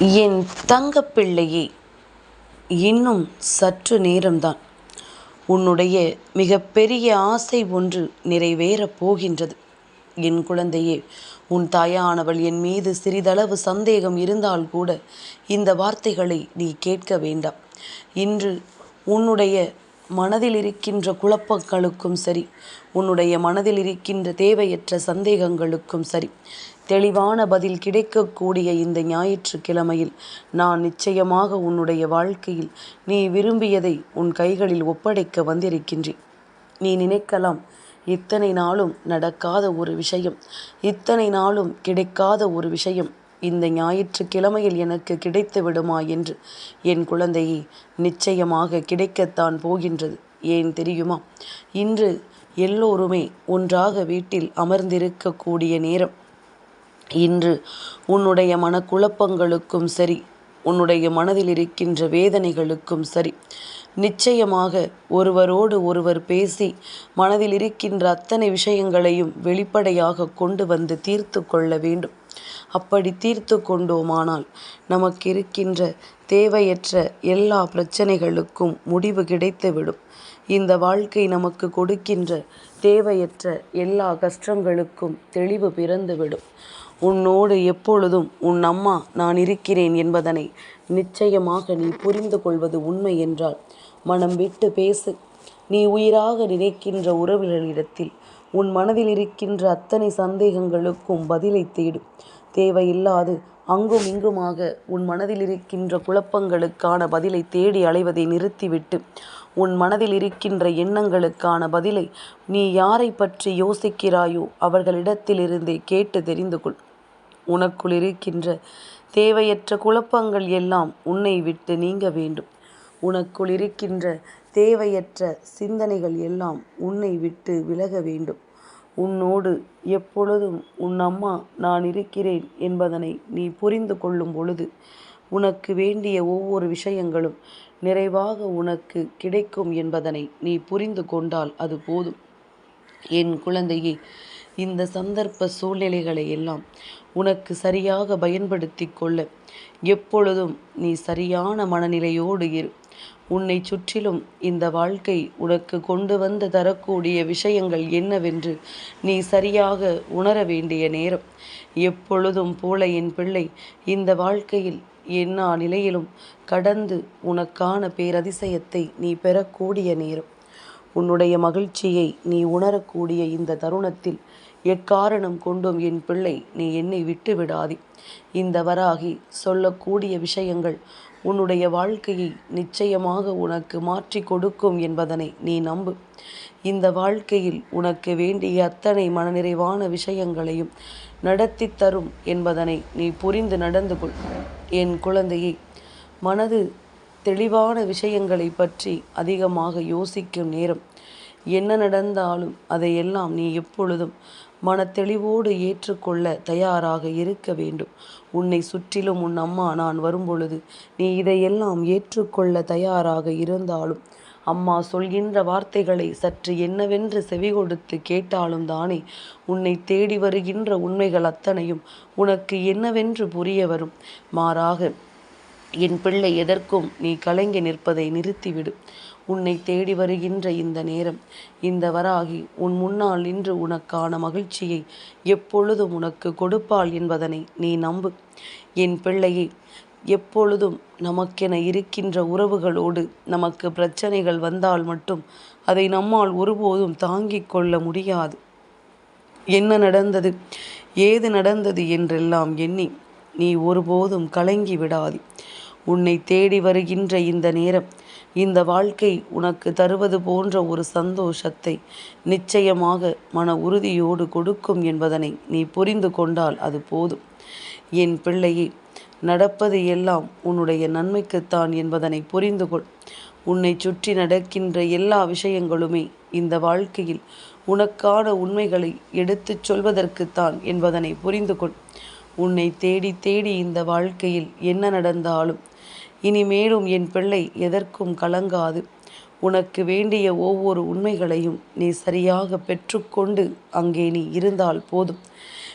என் தங்கப்பிள்ளையே இன்னும் சற்று நேரம்தான். உன்னுடைய மிகப்பெரிய ஆசை ஒன்று நிறைவேறப் போகின்றது. என் குழந்தையே உன் தாயானவள் என் மீது சிறிதளவு சந்தேகம் இருந்தால் கூட இந்த வார்த்தைகளை நீ கேட்க வேண்டாம். இன்று உன்னுடைய மனதில் இருக்கின்ற குழப்பங்களுக்கும் சரி உன்னுடைய மனதில் இருக்கின்ற தேவையற்ற சந்தேகங்களுக்கும் சரி தெளிவான பதில் கிடைக்கக்கூடிய இந்த ஞாயிற்றுக்கிழமையில் நான் நிச்சயமாக உன்னுடைய வாழ்க்கையில் நீ விரும்பியதை உன் கைகளில் ஒப்படைக்க வந்திருக்கின்றேன். நீ நினைக்கலாம் இத்தனை நாளும் நடக்காத ஒரு விஷயம் இத்தனை நாளும் கிடைக்காத ஒரு விஷயம் இந்த ஞாயிற்றுக்கிழமையில் எனக்கு கிடைத்து விடுமா என்று என் குழந்தையை நிச்சயமாக கிடைக்கத்தான் போகின்றது. ஏன் தெரியுமா? இன்று எல்லோருமே ஒன்றாக வீட்டில் அமர்ந்திருக்கக்கூடிய நேரம். இன்று உன்னுடைய மனக்குழப்பங்களுக்கும் சரி உன்னுடைய மனதில் இருக்கின்ற வேதனைகளுக்கும் சரி நிச்சயமாக ஒருவரோடு ஒருவர் பேசி மனதில் இருக்கின்ற அத்தனை விஷயங்களையும் வெளிப்படையாக கொண்டு வந்து தீர்த்து கொள்ள வேண்டும். அப்படி தீர்த்து கொண்டோமானால் நமக்கு இருக்கின்ற தேவையற்ற எல்லா பிரச்சனைகளுக்கும் முடிவு கிடைத்துவிடும். இந்த வாழ்க்கை நமக்கு கொடுக்கின்ற தேவையற்ற எல்லா கஷ்டங்களுக்கும் தெளிவு பிறந்துவிடும். உன்னோடு எப்பொழுதும் உன் அம்மா நான் இருக்கிறேன் என்பதனை நிச்சயமாக நீ புரிந்து கொள்வது உண்மை என்றால் மனம் விட்டு பேசு. நீ உயிராக நினைக்கின்ற உறவுகளிடத்தில் உன் மனதில் இருக்கின்ற அத்தனை சந்தேகங்களுக்கும் பதிலை தேடும் தேவையில்லாது அங்கும் இங்குமாக உன் மனதில் இருக்கின்ற குழப்பங்களுக்கான பதிலை தேடி அலைவதை நிறுத்திவிட்டு உன் மனதில் இருக்கின்ற எண்ணங்களுக்கான பதிலை நீ யாரை பற்றி யோசிக்கிறாயோ அவர்களிடத்திலிருந்தே கேட்டு தெரிந்து கொள். உனக்குள் இருக்கின்ற தேவையற்ற குழப்பங்கள் எல்லாம் உன்னை விட்டு நீங்க வேண்டும். உனக்குள் இருக்கின்ற தேவையற்ற சிந்தனைகள் எல்லாம் உன்னை விட்டு விலக வேண்டும். உன்னோடு எப்பொழுதும் உன் அம்மா நான் இருக்கிறேன் என்பதனை நீ புரிந்து கொள்ளும் பொழுது உனக்கு வேண்டிய ஒவ்வொரு விஷயங்களும் நிறைவாக உனக்கு கிடைக்கும் என்பதனை நீ புரிந்து கொண்டால் அது போதும். என் குழந்தையே இந்த சந்தர்ப்ப சூழ்நிலைகளை எல்லாம் உனக்கு சரியாக பயன்படுத்தி கொள்ள. எப்பொழுதும் நீ சரியான மனநிலையோடு இரு. உன்னை சுற்றிலும் இந்த வாழ்க்கை உனக்கு கொண்டு வந்து தரக்கூடிய விஷயங்கள் என்னவென்று நீ சரியாக உணர வேண்டிய நேரம். எப்பொழுதும் போல என் பிள்ளை இந்த வாழ்க்கையில் எல்லா நிலையிலும் கடந்து உனக்கான பேரதிசயத்தை நீ பெறக்கூடிய நேரம். உன்னுடைய மகிழ்ச்சியை நீ உணரக்கூடிய இந்த தருணத்தில் எக்காரணம் கொண்டும் என் பிள்ளை நீ என்னை விட்டு விடாதே இந்த வராகி சொல்லக்கூடிய விஷயங்கள் உன்னுடைய வாழ்க்கையை நிச்சயமாக உனக்கு மாற்றி கொடுக்கும் என்பதனை நீ நம்பு. இந்த வாழ்க்கையில் உனக்கு வேண்டிய அத்தனை மனநிறைவான விஷயங்களையும் நடத்தி தரும் என்பதனை நீ புரிந்து நடந்து கொள். என் குழந்தையை மனது தெளிவான விஷயங்களை பற்றி அதிகமாக யோசிக்கும் நேரம். என்ன நடந்தாலும் அதையெல்லாம் நீ எப்பொழுதும் மனத்தெளிவோடு ஏற்றுக்கொள்ள தயாராக இருக்க வேண்டும். உன்னை சுற்றிலும் உன் அம்மா நான் வரும்பொழுது நீ இதையெல்லாம் ஏற்றுக்கொள்ள தயாராக இருந்தாலும் அம்மா சொல்கின்ற வார்த்தைகளை சற்று என்னவென்று செவி கொடுத்து கேட்டாலும் தானே உன்னை தேடி வருகின்ற உண்மைகள் அத்தனையும் உனக்கு என்னவென்று புரிய வரும். மாறாக என் பிள்ளை எதற்கும் நீ கலங்கி நிற்பதை நிறுத்திவிடு. உன்னை தேடி வருகின்ற இந்த நேரம் இந்த வராகி உன் முன்னால் நின்று உனக்கான மகிழ்ச்சியை எப்பொழுதும் உனக்கு கொடுப்பாள் என்பதனை நீ நம்பு. என் பிள்ளையை எப்பொழுதும் நமக்கென இருக்கின்ற உறவுகளோடு நமக்கு பிரச்சனைகள் வந்தால் மட்டும் அதை நம்மால் ஒருபோதும் தாங்கிக் கொள்ள முடியாது. என்ன நடந்தது? ஏது நடந்தது என்றெல்லாம் எண்ணி நீ ஒருபோதும் கலங்கி விடாதே. உன்னை தேடி வருகின்ற இந்த நேரம் இந்த வாழ்க்கை உனக்கு தருவது போன்ற ஒரு சந்தோஷத்தை நிச்சயமாக மன உறுதியோடு கொடுக்கும் என்பதனை நீ புரிந்து கொண்டால் அது போதும். என் பிள்ளையே நடப்பது எல்லாம் உன்னுடைய நன்மைக்குத்தான் என்பதனை புரிந்து கொள். உன்னை சுற்றி நடக்கின்ற எல்லா விஷயங்களுமே இந்த வாழ்க்கையில் உனக்கான உண்மைகளை எடுத்துச் சொல்வதற்குத்தான் என்பதனை புரிந்து கொள். உன்னை தேடி தேடி இந்த வாழ்க்கையில் என்ன நடந்தாலும் இனிமேலும் என் பிள்ளை எதற்கும் கலங்காது. உனக்கு வேண்டிய ஒவ்வொரு உண்மைகளையும் நீ சரியாக பெற்றுக்கொண்டு அங்கே நீ இருந்தால் போதும்.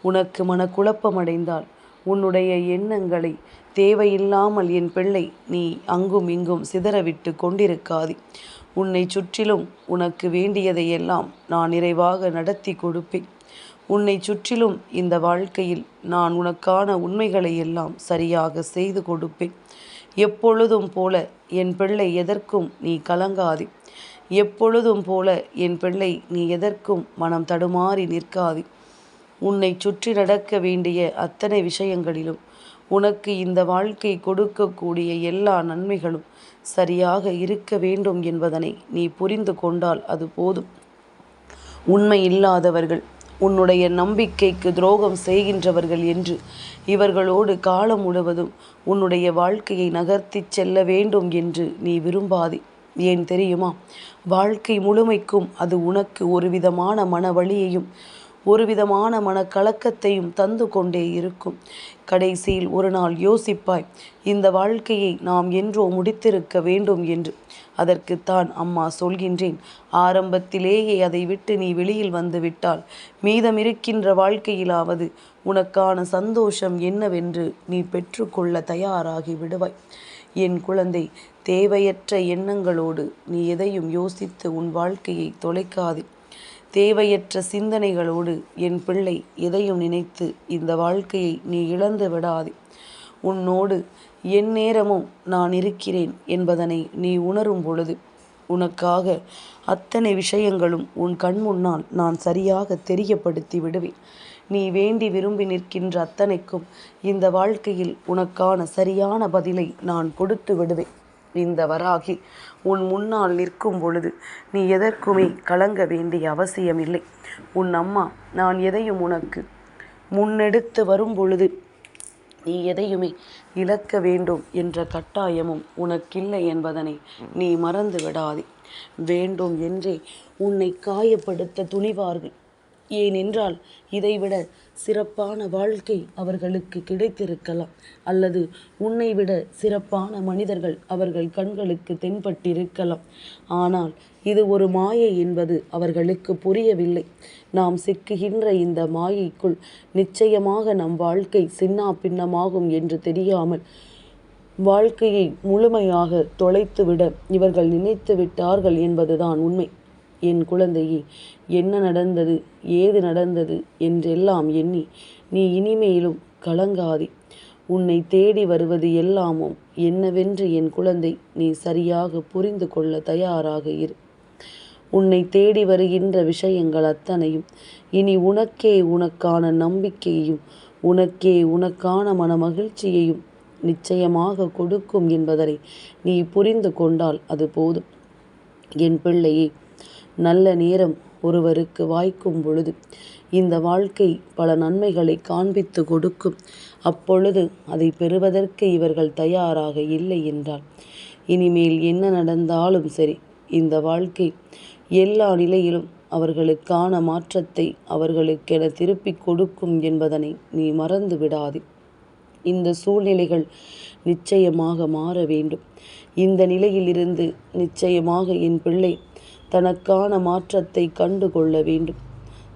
உனக்கு மனக்குழப்பமடைந்தால் உன்னுடைய எண்ணங்களை தேவையில்லாமல் என் பிள்ளை நீ அங்கும் இங்கும் சிதறவிட்டு கொண்டிருக்காது. உன்னை சுற்றிலும் உனக்கு வேண்டியதையெல்லாம் நான் நிறைவாக நடத்தி கொடுப்பேன். உன்னை சுற்றிலும் இந்த வாழ்க்கையில் நான் உனக்கான உண்மைகளை எல்லாம் சரியாக செய்து கொடுப்பேன். எப்பொழுதும் போல என் பிள்ளை எதற்கும் நீ கலங்காதி. எப்பொழுதும் போல என் பிள்ளை நீ எதற்கும் மனம் தடுமாறி நிற்காதி. உன்னை சுற்றி நடக்க வேண்டிய அத்தனை விஷயங்களிலும் உனக்கு இந்த வாழ்க்கை கொடுக்கக்கூடிய எல்லா நன்மைகளும் சரியாக இருக்க வேண்டும் என்பதனை நீ புரிந்து கொண்டால் அது போதும். உண்மை இல்லாதவர்கள் உன்னுடைய நம்பிக்கைக்கு துரோகம் செய்கின்றவர்கள் என்று இவர்களோடு காலம் முழுவதும் உன்னுடைய வாழ்க்கையை நகர்த்தி செல்ல வேண்டும் என்று நீ விரும்பாதே. ஏன் தெரியுமா? வாழ்க்கை முழுமைக்கும் அது உனக்கு ஒரு விதமான மன வழியையும் ஒரு விதமான மனக்கலக்கத்தையும் தந்து கொண்டே இருக்கும். கடைசியில் ஒரு நாள் யோசிப்பாய் இந்த வாழ்க்கையை நாம் என்றோ முடித்திருக்க வேண்டும் என்று. அதற்குத்தான் அம்மா சொல்கின்றேன். ஆரம்பத்திலேயே அதை விட்டு நீ வெளியில் வந்து விட்டால் மீதமிருக்கின்ற வாழ்க்கையிலாவது உனக்கான சந்தோஷம் என்னவென்று நீ பெற்றுக்கொள்ள தயாராகி விடுவாய். என் குழந்தை தேவையற்ற எண்ணங்களோடு நீ எதையும் யோசித்து உன் வாழ்க்கையை தொலைக்காதே. தேவையற்ற சிந்தனைகளோடு என் பிள்ளை எதையும் நினைத்து இந்த வாழ்க்கையை நீ இழந்து விடாதே. உன்னோடு எந்நேரமும் நான் இருக்கிறேன் என்பதனை நீ உணரும் பொழுது உனக்காக அத்தனை விஷயங்களும் உன் கண் முன்னால் நான் சரியாக தெரியப்படுத்தி விடுவேன். நீ வேண்டி விரும்பி நிற்கின்ற அத்தனைக்கும் இந்த வாழ்க்கையில் உனக்கான சரியான பதிலை நான் கொடுத்து விடுவேன். இந்த வராகி உன் முன்னால் நிற்கும் பொழுது நீ எதற்குமே கலங்க வேண்டிய அவசியமில்லை. உன் அம்மா நான் எதையும் உனக்கு முன்னெடுத்து வரும் பொழுது நீ எதையுமே இழக்க வேண்டும் என்ற கட்டாயமும் உனக்கில்லை என்பதனை நீ மறந்து விடாதே வேண்டும் என்றே உன்னை காயப்படுத்த துணிவார்கள். ஏனென்றால் இதைவிட சிறப்பான வாழ்க்கை அவர்களுக்கு கிடைத்திருக்கலாம். அல்லது உன்னை விட சிறப்பான மனிதர்கள் அவர்கள் கண்களுக்கு தென்பட்டிருக்கலாம். ஆனால் இது ஒரு மாயை என்பது அவர்களுக்கு புரியவில்லை. நாம் சிக்குகின்ற இந்த மாயைக்குள் நிச்சயமாக நம் வாழ்க்கை சின்னா பின்னமாகும் என்று தெரியாமல் வாழ்க்கையை முழுமையாக தொலைத்துவிட இவர்கள் நினைத்து விட்டார்கள் என்பதுதான் உண்மை. என் குழந்தையே என்ன நடந்தது ஏது நடந்தது என்றெல்லாம் எண்ணி நீ இனிமேலும் கலங்காதே. உன்னை தேடி வருவது எல்லாமும் என்னவென்று என் குழந்தை நீ சரியாக புரிந்து கொள்ள தயாராக இரு. உன்னை தேடி வருகின்ற விஷயங்கள் அத்தனையும் இனி உனக்கே உனக்கான நம்பிக்கையையும் உனக்கே உனக்கான மன மகிழ்ச்சியையும் நிச்சயமாக கொடுக்கும் என்பதனை நீ புரிந்து கொண்டால் அது போதும். என் பிள்ளையே நல்ல நேரம் ஒருவருக்கு வாய்க்கும் பொழுது இந்த வாழ்க்கை பல நன்மைகளை காண்பித்து கொடுக்கும். அப்பொழுது அதை பெறுவதற்கு இவர்கள் தயாராக இல்லை என்றால் இனிமேல் என்ன நடந்தாலும் சரி இந்த வாழ்க்கை எல்லா நிலையிலும் அவர்களுக்கான மாற்றத்தை அவர்களுக்கென திருப்பிக் கொடுக்கும் என்பதனை நீ மறந்து விடாதே. இந்த சூழ்நிலைகள் நிச்சயமாக மாற வேண்டும். இந்த நிலையிலிருந்து நிச்சயமாக என் பிள்ளை தனக்கான மாற்றத்தை கண்டு கொள்ள வேண்டும்.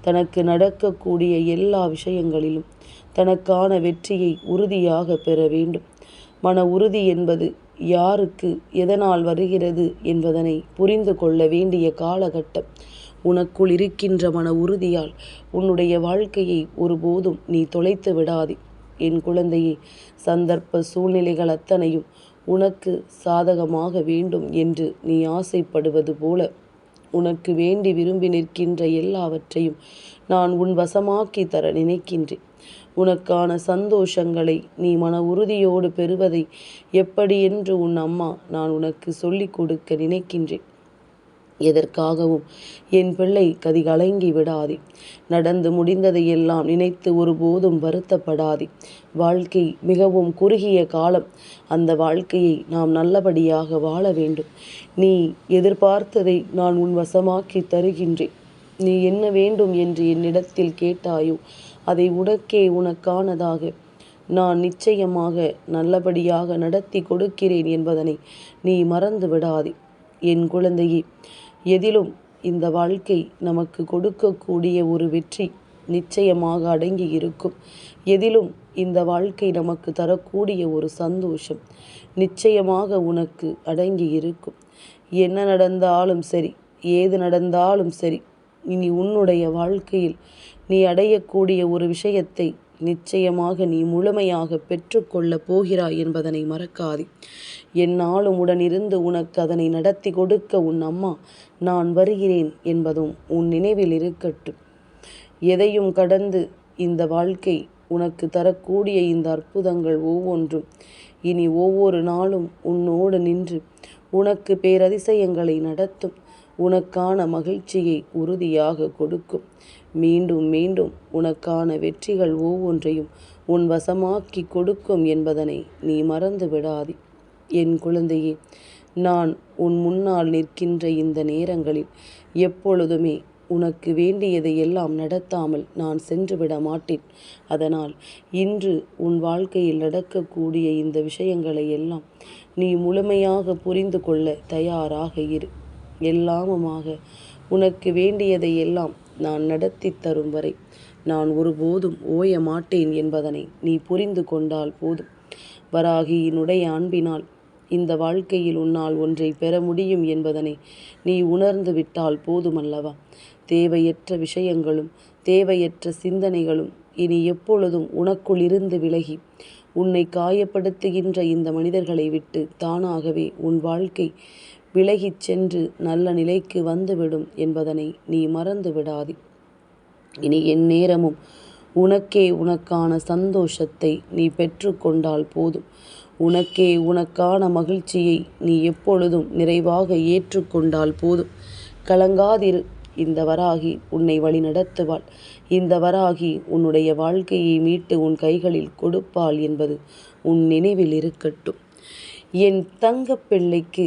தனக்கு நடக்கக்கூடிய எல்லா விஷயங்களிலும் தனக்கான வெற்றியை உறுதியாக பெற வேண்டும். மன உறுதி என்பது யாருக்கு எதனால் வருகிறது என்பதனை புரிந்து கொள்ள வேண்டிய காலகட்டம். உனக்குள் இருக்கின்ற மன உறுதியால் உன்னுடைய வாழ்க்கையை ஒருபோதும் நீ தொலைத்து விடாதே. என் குழந்தையே சந்தர்ப்ப சூழ்நிலைகள் அத்தனையும் உனக்கு சாதகமாக வேண்டும் என்று நீ ஆசைப்படுவது போல உனக்கு வேண்டி விரும்பி நிற்கின்ற எல்லாவற்றையும் நான் உன் வசமாக்கி தர நினைக்கின்றேன். உனக்கான சந்தோஷங்களை நீ மன உறுதியோடு பெறுவதை எப்படி என்று உன் அம்மா நான் உனக்கு சொல்லிக் கொடுக்க நினைக்கின்றேன். எதற்காகவும்? என் பிள்ளை கதி கலங்கி விடாதே. நடந்து முடிந்ததையெல்லாம் நினைத்து ஒருபோதும் வருத்தப்படாதே. வாழ்க்கை மிகவும் குறுகிய காலம். அந்த வாழ்க்கையை நாம் நல்லபடியாக வாழ வேண்டும். நீ எதிர்பார்த்ததை நான் உன் வசமாக்கி தருகின்றேன். நீ என்ன வேண்டும் என்று என்னிடத்தில் கேட்டாயோ அதை உனக்கே உனக்கானதாக நான் நிச்சயமாக நல்லபடியாக நடத்தி கொடுக்கிறேன் என்பதனை நீ மறந்து விடாதே. என் குழந்தையே எதிலும் இந்த வாழ்க்கை நமக்கு கொடுக்கக்கூடிய ஒரு வெற்றி நிச்சயமாக அடங்கி இருக்கும். எதிலும் இந்த வாழ்க்கை நமக்கு தரக்கூடிய ஒரு சந்தோஷம் நிச்சயமாக உனக்கு அடங்கி இருக்கும். என்ன நடந்தாலும் சரி ஏது நடந்தாலும் சரி இனி உன்னுடைய வாழ்க்கையில் நீ அடையக்கூடிய ஒரு விஷயத்தை நிச்சயமாக நீ முழுமையாக பெற்றுக்கொள்ளப் போகிறாய் என்பதனை மறக்காதே. என்னாலும் உடனிருந்து உனக்கு அதனை நடத்தி கொடுக்க உன் அம்மா நான் வருகிறேன் என்பதும் உன் நினைவில் இருக்கட்டும். எதையும் கடந்து இந்த வாழ்க்கை உனக்கு தரக்கூடிய இந்த அற்புதங்கள் ஒவ்வொன்றும். இனி ஒவ்வொரு நாளும் உன்னோடு நின்று உனக்கு பேரதிசயங்களை நடத்தும். உனக்கான மகிழ்ச்சியை உறுதியாக கொடுக்கும். மீண்டும் மீண்டும் உனக்கான வெற்றிகள் ஒவ்வொன்றையும் உன் வசமாக்கி கொடுக்கும் என்பதனை நீ மறந்து விடாதே. என் குழந்தையே நான் உன் முன்னால் நிற்கின்ற இந்த நேரங்களில் எப்பொழுதுமே உனக்கு வேண்டியதை எல்லாம் நடத்தாமல் நான் சென்று விட மாட்டேன். அதனால் இன்று உன் வாழ்க்கையில் நடக்கக்கூடிய இந்த விஷயங்களை எல்லாம் நீ முழுமையாக புரிந்து கொள்ள தயாராக இரு. எல்லாமுமாக உனக்கு வேண்டியதை எல்லாம் நான் நடத்தி தரும் வரை நான் ஒருபோதும் ஓய மாட்டேன் என்பதனை நீ புரிந்து கொண்டால் போதும். வராகியினுடைய அன்பினால் இந்த வாழ்க்கையில் உன்னால் ஒன்றை பெற முடியும் என்பதனை நீ உணர்ந்து விட்டால் போதுமல்லவா? தேவையற்ற விஷயங்களும் தேவையற்ற சிந்தனைகளும் இனி எப்பொழுதும் உனக்குள் இருந்து விலகி உன்னை காயப்படுத்துகின்ற இந்த மனிதர்களை விட்டு தானாகவே உன் வாழ்க்கை விலகிச் சென்று நல்ல நிலைக்கு வந்துவிடும் என்பதனை நீ மறந்து விடாதே. இனி என் நேரமும் உனக்கே உனக்கான சந்தோஷத்தை நீ பெற்றுக்கொண்டால் போதும். உனக்கே உனக்கான மகிழ்ச்சியை நீ எப்பொழுதும் நிறைவாக ஏற்றுக்கொண்டால் போதும். கலங்காதிரு இந்த வராகி உன்னை வழிநடத்துவாள் இந்த வராகி உன்னுடைய வாழ்க்கையை மீட்டு உன் கைகளில் கொடுப்பாள் என்பது உன் நினைவில் இருக்கட்டும். என் தங்கப்பிள்ளைக்கு